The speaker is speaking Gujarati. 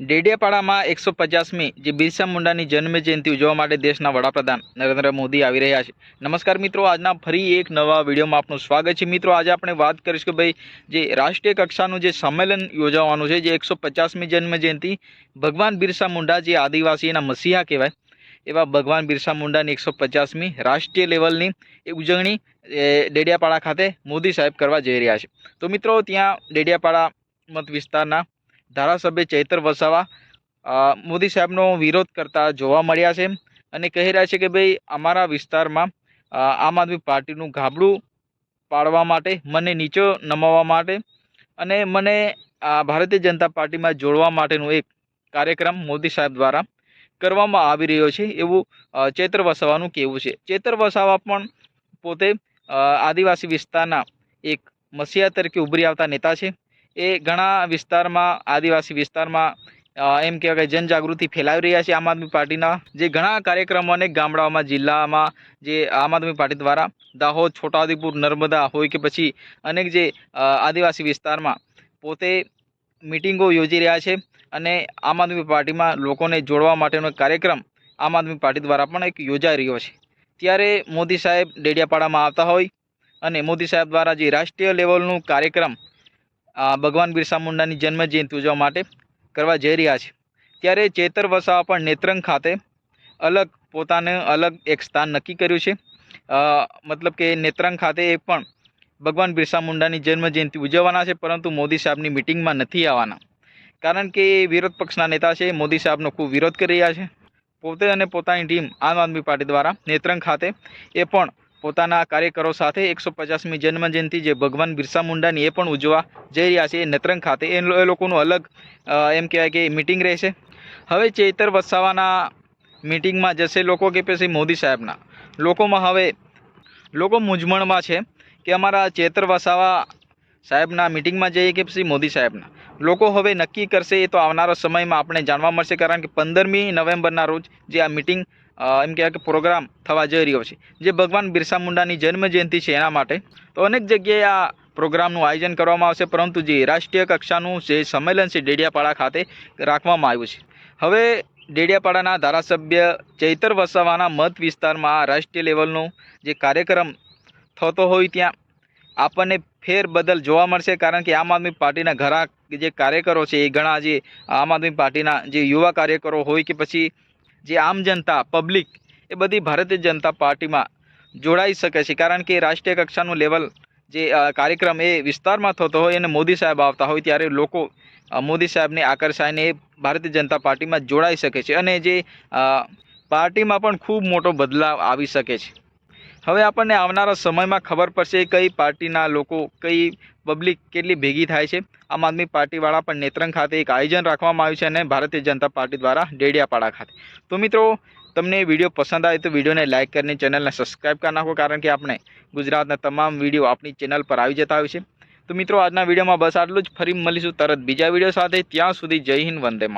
ડેડિયાપાડામાં એકસો પચાસમી જે બિરસા મુંડાની જન્મ જયંતિ ઉજવવા માટે દેશના વડાપ્રધાન નરેન્દ્ર મોદી આવી રહ્યા છે. નમસ્કાર મિત્રો, આજના ફરી એક નવા વિડીયોમાં આપનું સ્વાગત છે. મિત્રો, આજે આપણે વાત કરીશું કે ભાઈ, જે રાષ્ટ્રીય કક્ષાનું જે સંમેલન યોજાવાનું છે, જે એકસો પચાસમી જન્મ જયંતિ, ભગવાન બિરસા મુંડા જે આદિવાસીના મસીહા કહેવાય, એવા ભગવાન બિરસા મુંડાની એકસો પચાસમી રાષ્ટ્રીય લેવલની એ ઉજવણી ડેડિયાપાડા ખાતે મોદી સાહેબ કરવા જઈ રહ્યા છે. તો મિત્રો, ત્યાં ડેડિયાપાડા મત વિસ્તારના ધારાસભ્ય ચૈતર વસાવા મોદી સાહેબનો વિરોધ કરતા જોવા મળ્યા છે અને કહી રહ્યા છે કે ભાઈ, અમારા વિસ્તારમાં આમ આદમી પાર્ટીનું ગાબડું પાડવા માટે, મને નીચો નમાવવા માટે અને મને ભારતીય જનતા પાર્ટીમાં જોડવા માટેનું એક કાર્યક્રમ મોદી સાહેબ દ્વારા કરવામાં આવી રહ્યો છે એવું ચેતર વસાવાનું કહેવું છે. ચેતર વસાવા પણ પોતે આદિવાસી વિસ્તારના એક મસીહા તરીકે ઉભરી આવતા નેતા છે. એ ઘણા વિસ્તારમાં, આદિવાસી વિસ્તારમાં એમ કહેવાય કે જનજાગૃતિ ફેલાવી રહ્યા છે આમ આદમી પાર્ટીના. જે ઘણા કાર્યક્રમો અનેક ગામડાઓમાં, જિલ્લામાં જે આમ આદમી પાર્ટી દ્વારા દાહોદ, છોટાઉદેપુર, નર્મદા હોય કે પછી અનેક જે આદિવાસી વિસ્તારમાં પોતે મિટિંગો યોજી રહ્યા છે અને આમ આદમી પાર્ટીમાં લોકોને જોડવા માટેનો કાર્યક્રમ આમ આદમી પાર્ટી દ્વારા પણ એક યોજાઈ રહ્યો છે. ત્યારે મોદી સાહેબ ડેડિયાપાડામાં આવતા હોય અને મોદી સાહેબ દ્વારા જે રાષ્ટ્રીય લેવલનું કાર્યક્રમ ભગવાન બિરસા મુંડાની જન્મ જયંતિ ઉજવવા માટે કરવા જઈ રહ્યા છે. ત્યારે ચેતર વસાવા પણ નેત્રંગ ખાતે અલગ પોતાને અલગ એક સ્થાન નક્કી કર્યું છે. મતલબ કે નેત્રંગ ખાતે એ પણ ભગવાન બિરસા મુંડાની જન્મજયંતિ ઉજવવાના છે, પરંતુ મોદી સાહેબની મિટિંગમાં નથી આવવાના. કારણ કે એ વિરોધ પક્ષના નેતા છે, મોદી સાહેબનો ખૂબ વિરોધ કરી રહ્યા છે. પોતે અને પોતાની ટીમ આમ આદમી પાર્ટી દ્વારા નેત્રંગ ખાતે એ પણ પોતાના કાર્યકરો સાથે એકસો પચાસમી જન્મજયંતિ જે ભગવાન બિરસા મુંડાની એ પણ ઉજવા જઈ રહ્યા છે એ નેત્રંગ ખાતે. એ લોકોનું અલગ એમ કહેવાય કે મિટિંગ રહેશે. હવે ચેતર વસાવાના મિટિંગમાં જશે લોકો કે પછી મોદી સાહેબના. લોકોમાં હવે, લોકો મૂંઝવણમાં છે કે અમારા ચેતર વસાવા સાહેબના મિટિંગમાં જઈએ કે પછી મોદી સાહેબના. લોકો હવે નક્કી કરશે એ તો આવનારા સમયમાં આપણે જાણવા મળશે કારણ કે પંદરમી નવેમ્બરના રોજ જે આ મિટિંગ એમ કહેવાય કે પ્રોગ્રામ થવા જઈ રહ્યો છે. જે ભગવાન બિરસા મુંડાની જન્મ જયંતિ છે એના માટે. તો અનેક જગ્યાએ આ પ્રોગ્રામનું આયોજન કરવામાં આવશે, પરંતુ જે રાષ્ટ્રીય કક્ષાનું જે સંમેલન છે ડેડિયાપાડા ખાતે રાખવામાં આવ્યું છે. હવે ડેડિયાપાડાના ધારાસભ્ય ચૈતર વસાવાના મત વિસ્તારમાં રાષ્ટ્રીય લેવલનો જે કાર્યક્રમ થતો હોય ત્યાં આપણને ફેરબદલ જોવા મળશે, કારણ કે આમ આદમી પાર્ટીના ઘણા જે કાર્યકરો છે એ ઘણા જે આમ આદમી પાર્ટીના જે યુવા કાર્યકરો હોય કે પછી જે આમ જનતા પબ્લિક એ બધી ભારતીય જનતા પાર્ટીમાં જોડાઈ શકે છે. કારણ કે રાષ્ટ્રીય કક્ષાનું લેવલ જે કાર્યક્રમ એ વિસ્તારમાં થતો હોય અને મોદી સાહેબ આવતા હોય ત્યારે લોકો મોદી સાહેબને આકર્ષાઈને ભારતીય જનતા પાર્ટીમાં જોડાઈ શકે છે અને જે પાર્ટીમાં પણ ખૂબ મોટો બદલાવ આવી શકે છે. હવે આપણને આવનારા સમયમાં ખબર પડશે કઈ પાર્ટીના લોકો કઈ પબ્લિક કેટલી ભેગી થાય છે? આમ આદમી પાર્ટીવાળા પણ નેત્રંગ ખાતે એક આયોજન રાખવામાં આવ્યું છે અને ભારતીય જનતા પાર્ટી દ્વારા ડેડિયાપાડા ખાતે. તો મિત્રો, તમને વીડિયો પસંદ આવે તો વિડીયોને લાઇક કરીને ચેનલને સબસ્ક્રાઇબ કરી નાખો, કારણ કે આપણે ગુજરાતના તમામ વીડિયો આપણી ચેનલ પર આવી જતા હોય છે. તો મિત્રો, આજના વિડીયોમાં બસ આટલું જ. ફરી મળીશું તરત બીજા વીડિયો સાથે. ત્યાં સુધી જય હિન્દ, વંદે.